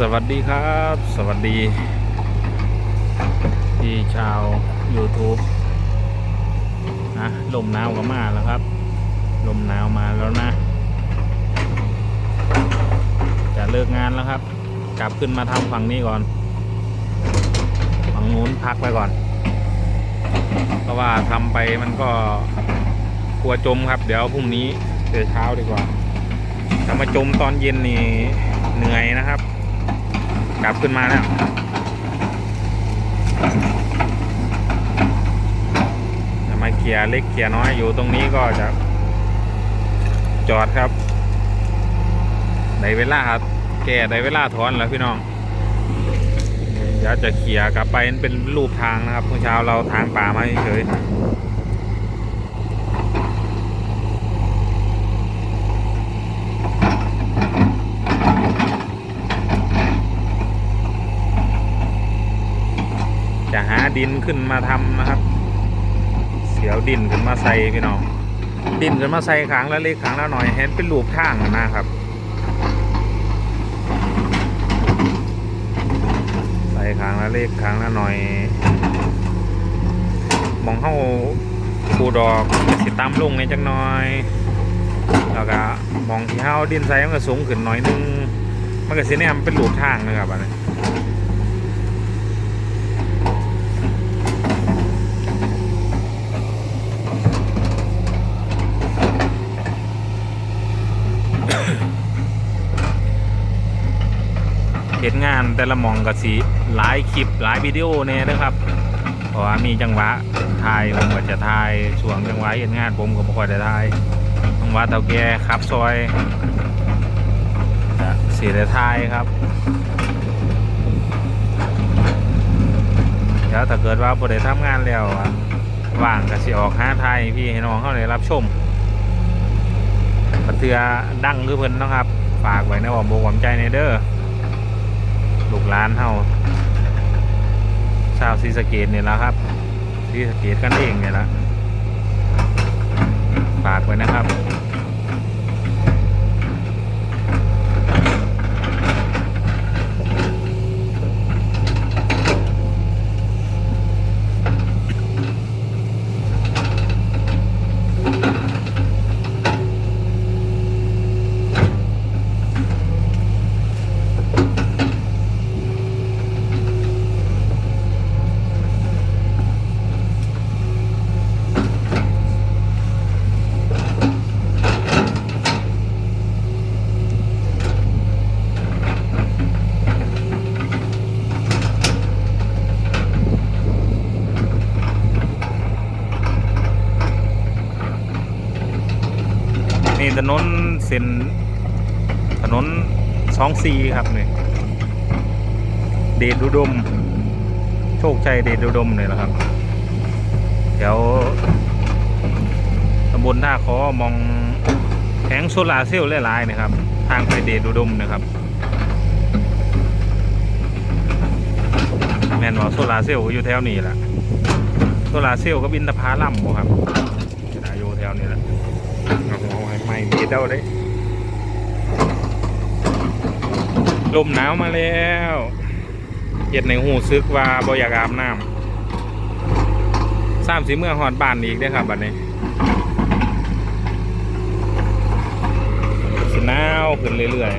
สวัสดีครับ สวัสดีพี่ชาว YouTube นะลมหนาวก็มาแล้วครับ ลมหนาวมาแล้วนะ จะเลิกงานแล้วครับ กลับขึ้นมาทำฝั่งนี้ก่อน ฝั่งนู้นพักไปก่อน เพราะว่าทำไปมันก็กลัวจมครับ เดี๋ยวพรุ่งนี้เดี๋ยวเช้าดีกว่าถ้ามาจมตอนเย็นนี่เหนื่อยนะครับ กลับขึ้นมาแล้วจะมาเกียร์เล็กเกียร์น้อยอยู่ตรงนี้ก็จะจอดครับในเวลาครับ แก่ในเวลาถอนแล้วพี่น้องเดี๋ยวจะเขี่ยกลับไปเป็นรูปทางนะครับเมื่อเช้าเราทางป่ามาเฉยๆจะหา ดินขึ้นมาทำนะครับ เสียวดินขึ้นมาใส่พี่น้องดินขึ้นมาใส่ขังแล้วเล็กขังแล้วหน่อยเห็นเป็นรูปทางนะครับใส่ขังแล้วเล็กขังแล้วหน่อยมองเข้าปูดอกสิตามลงในจังหน่อยแล้วก็มองที่เฮาดินใส่มันก็สูงขึ้นหน่อยนึงมันก็สิเนี่ยมันเป็นรูปทางนะครับอันนี้ เห็นงานแต่ละมองก็สีหลายคลิปหลายวิดีโอเนี่ยนะครับเพราะว่ามีจังหวะถ่ายผมก็จะถ่ายช่วงจังหวะเห็นงานผมก็บ่ค่อยได้ถ่ายจังหวะเตาแก่ขับซอยจะสีได้ถ่ายครับเดี๋ยวถ้าเกิดว่าบ่ได้ทำงานแล้วว่างก็สิออกหาถ่ายพี่ให้น้องเขาได้รับชมบันเทือดังคือเพิ่นนะครับ ฝากไว้ในอ้อมอกอ้อมใจในเด้อ ลูกหลานเฮาชาวซีสะเกตเนี่ยแหละครับซีสะเกตกันเองเนี่ยละฝากไว้นะครับ ถนนเส้นถนนสองซีครับเนี่ยเดชอุดม โชคชัยเดชอุดมเนี่ยแหละครับแถวตำบลท่าคอมองแผงโซลาร์เซลล์หลายๆนะครับ ทางไปเดชอุดมนะครับแมนว่าโซลาร์เซลล์อยู่แถวนี้แหละโซลาร์เซลล์ก็บินตะพาล่ำบ่ครับอยู่แถวนี้แหละ เอาหัวไว้ไม่มีเด้าได้ลมหนาวมาแล้วเย็ดในหูซึกว่าบ่อยากอาบน้ำสามสีเมื่อหอดบ้านอีกได้ครับบัดนี้สิหนาวขึ้นเรื่อย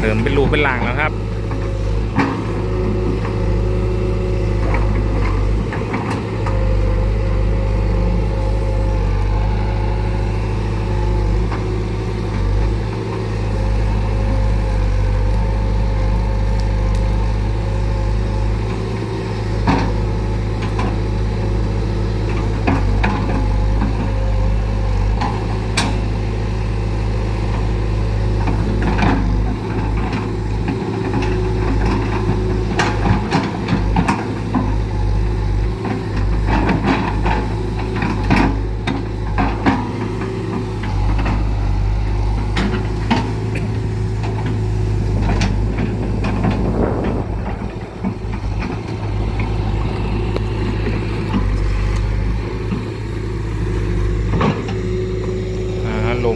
เริ่มเป็นรูเป็นหลางแล้วครับ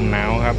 มหนาวครับ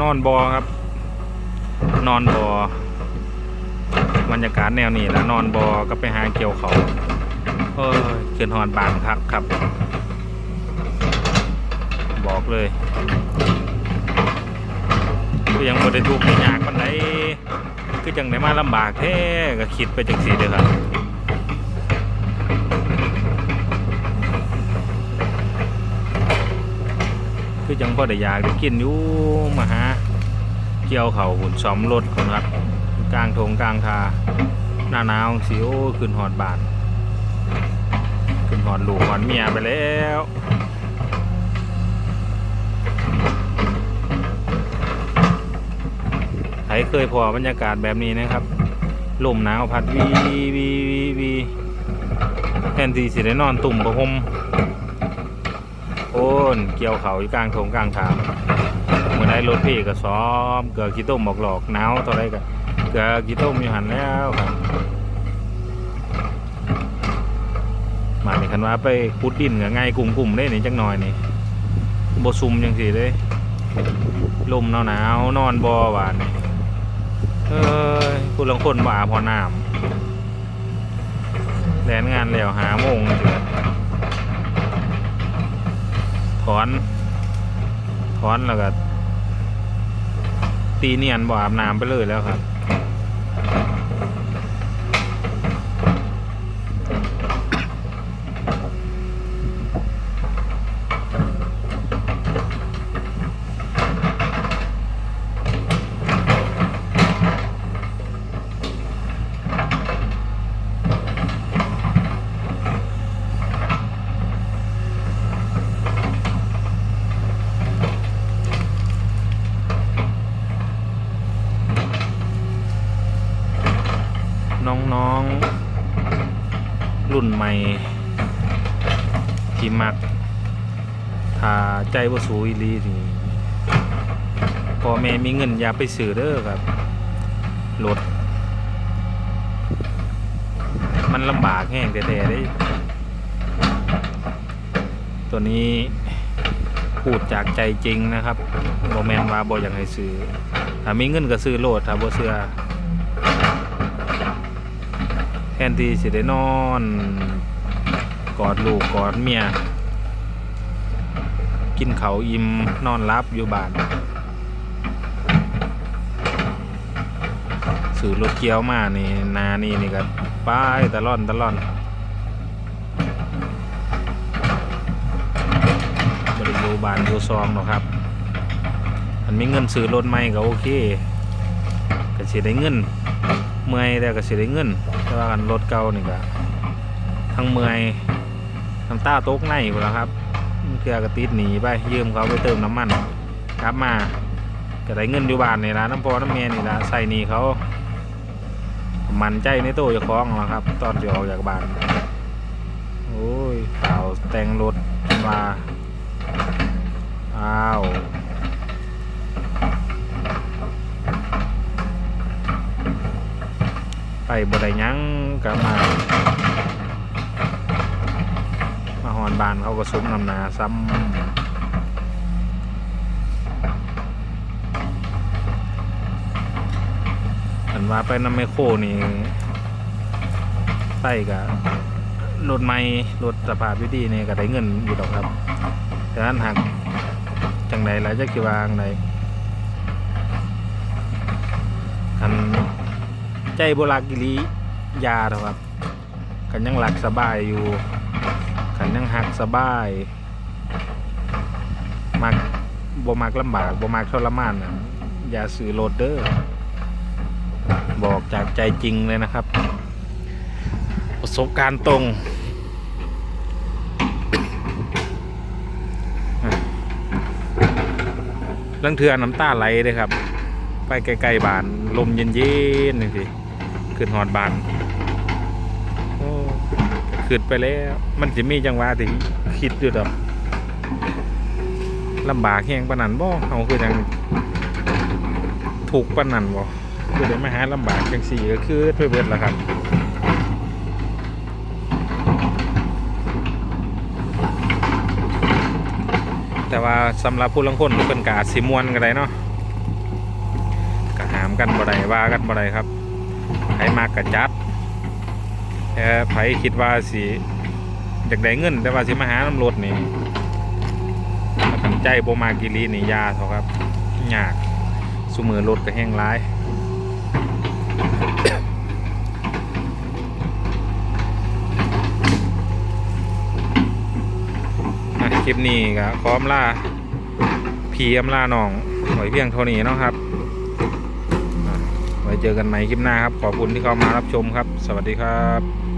นอนบอครับ นอนบอบรรยากาศแนวนี้แล้วนอนบอก็ไปหาเกี่ยวเขาเออขึ้นหอนบานคักครับ บอกเลยก็ยังบ่ได้ทุกข์ได้ยากปันไดคือจังได้มาลำบากแท้ก็คิดไปจังสีเด้อครับคือจังพ่อได้อยากได้กินอยู่มาหา เกี่ยวเขาหุ่นซ้อมรถคนครับกลางทงกลางทาหน้าหนาวสิโอขึ้นหอดบานขึ้นหอดลูกหอดเมียไปแล้วใครเคยพอบรรยากาศแบบนี้นะครับลมหนาวพัดวีวีวีวีแทนที่สิได้นอนตุ่มประหมโอนเกี่ยวเขาอยู่กลางทงกลางทาง รถพี่ก็ซ้อมเกลือขี้ต้มบอกหลอกหนาวเท่าไรก็เกลือขี้ต้มอยู่หันแล้วครับมาในคันว่าไปขุดดินกับไงกลุ่มๆได้นี่จังหน่อยนี่บซุมยังสิเลยลมหนาวหนาวนอนบอหวานนี่เอ้ยคุณลังคนบ่าพอน้ำแลนงานแล้วหาโมงถอถอน ถอนแล้วก็ ตีเนียนบ่อาบน้ำไปเลยแล้วครับ น้องๆ รุ่นใหม่ ที่มักถ้าใจบ่าสูอีลีนี่พ่อแม่มีเงินอย่าไปซื้อเด้อครับรถมันลำบากแห้งแต่ๆได้ ตัวนี้พูดจากใจจริงนะครับโมแมนว่าบออย่ากให้ซื้อถ้ามีเงินก็ซื้อโลดถ้าบ่เสื้อ ทนที่สิได้นอน กอดลูกกอดเมีย กินเขาอิ่มนอนรับอยู่บ้านซื้อรถเกียวมานี่นานี่นี่ก็ป้ายตะล่อนตะล่อนบริยูบานอยู่ซองหรอกครับมันมีเงินซื้อรถใหม่ก็โอเคก็สิได้เงิน เมื่อยแต่ก็สิได้เงิน แต่ว่ากันรถเก่านี่ก็ทั้งเมื่อยน้ำตาตกในหมดแล้วครับเกือกติดหนีไปยืมเขาไปเติมน้ำมันกลับมาก็ได้เงินอยู่บ้านนี่ละน้ำพอน้ำเมียนี่ละใส่หนีเขา มันใจในตู้จะคล้องแล้วครับ ตอนที่ออกจากบ้านโอ้ยข่าวแต่งรถมาอ้าว ไปบ่ได้ยังก็มา มาหอนบานเขาก็ซุ้มนำหนาซ้ำอันว่าไปน้ำไมโครนี่ไปกับรถไม่รถสภาพดีๆนี่ก็ได้เงินอยู่ดอกครับแต่นั้นหักจังใดแล้วจะกี่วางใดอัน ใจโบราณกิริยาเถอะครับกันยังหลักสบายอยู่กันยังหักสบายมักบ่มักลำบากบ่มักทรมานนะอย่าซื้อโรดเดอร์บอกจากใจจริงเลยนะครับ ประสบการณ์ตรงเรื่องเทือน้ำตาไหลเลยครับ ไปไกลๆบาน ลมเย็นๆนี่สิ ขึ้นหอดบานโอ้ขึ้นไปแล้ว มันจะมีจังหวะที่คิดอยู่ดอกลำบากแหงปานนันบ่เอาคือจังถูกปานนันบ่คือได้มาหาลำบากจังสี่ก็คือไปเบิดแล้วครับแต่ว่าสำหรับผู้ลังคนเป็นกอาจสิมวนกันได้เนาะก็หามกันบ่ได้ว่ากันบ่ได้ครับไผมากกะจัดแต่ไผคิดว่าสิอยากได้เงิน แต่ว่าสิมาหาน้ำรถนี่ถ้ากันใจโบมากิลีนี่ยาเท่าครับยากสุมือรถก็แห้งร้ายคลิปนี้ก็ขออำลาพีอำลาน้องไว้เพียงเท่านี้นะครับ เจอกันใหม่คลิปหน้าครับ ขอบคุณที่เข้ามารับชมครับ สวัสดีครับ